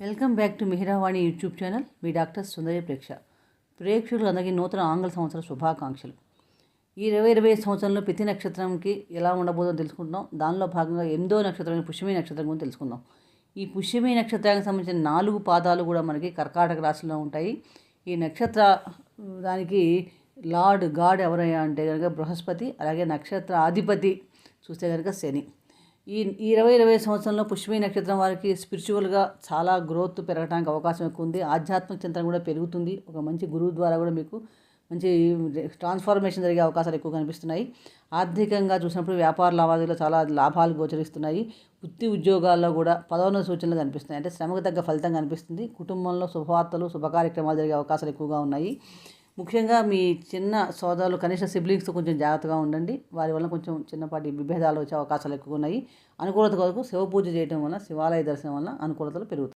Welcome back to Mihiravani YouTube channel. Me doctor Sundari ప్రేక్ష. ప్రేక్షకులందరికీ నూతన ఆంగ్ల సంవత్సర శుభాకాంక్షలు. ఈ ఇరవై ఇరవై సంవత్సరంలో ప్రతి నక్షత్రంకి ఎలా ఉండబోదో తెలుసుకుంటాం దానిలో భాగంగా ఎనిమిదో నక్షత్రం పుష్యమి నక్షత్రం గురించి తెలుసుకుందాం. ఈ పుష్యమి నక్షత్రానికి సంబంధించిన నాలుగు పాదాలు కూడా మనకి కర్కాటక రాశిలో ఉంటాయి. ఈ నక్షత్ర దానికి లార్డ్ గాడ్ ఎవరయ్యా అంటే కనుక బృహస్పతి అలాగే నక్షత్ర అధిపతి చూస్తే కనుక శని. ఈ ఇరవై ఇరవై సంవత్సరంలో పుష్యమి నక్షత్రం వారికి స్పిరిచువల్గా చాలా గ్రోత్ పెరగడానికి అవకాశం ఎక్కువ ఉంది ఆధ్యాత్మిక చింతన కూడా పెరుగుతుంది. ఒక మంచి గురువు ద్వారా కూడా మీకు మంచి ట్రాన్స్ఫర్మేషన్ జరిగే అవకాశాలు ఎక్కువ కనిపిస్తున్నాయి. ఆర్థికంగా చూసినప్పుడు వ్యాపార లావాదేవీలో చాలా లాభాలు గోచరిస్తున్నాయి. వృత్తి ఉద్యోగాల్లో కూడా పదోన్నత సూచనలు కనిపిస్తున్నాయి. అంటే శ్రమకు తగ్గ ఫలితం కనిపిస్తుంది. కుటుంబంలో శుభవార్తలు శుభ కార్యక్రమాలు జరిగే అవకాశాలు ఎక్కువగా ఉన్నాయి. ముఖ్యంగా మీ చిన్న సోదరులు కనీస సిబ్లింగ్స్తో కొంచెం జాగ్రత్తగా ఉండండి. వారి వల్ల కొంచెం చిన్నపాటి విభేదాలు వచ్చే అవకాశాలు ఎక్కువ ఉన్నాయి. అనుకూలత కొరకు శివ పూజ చేయడం వల్ల శివాలయ దర్శనం వల్ల అనుకూలతలు పెరుగుతాయి.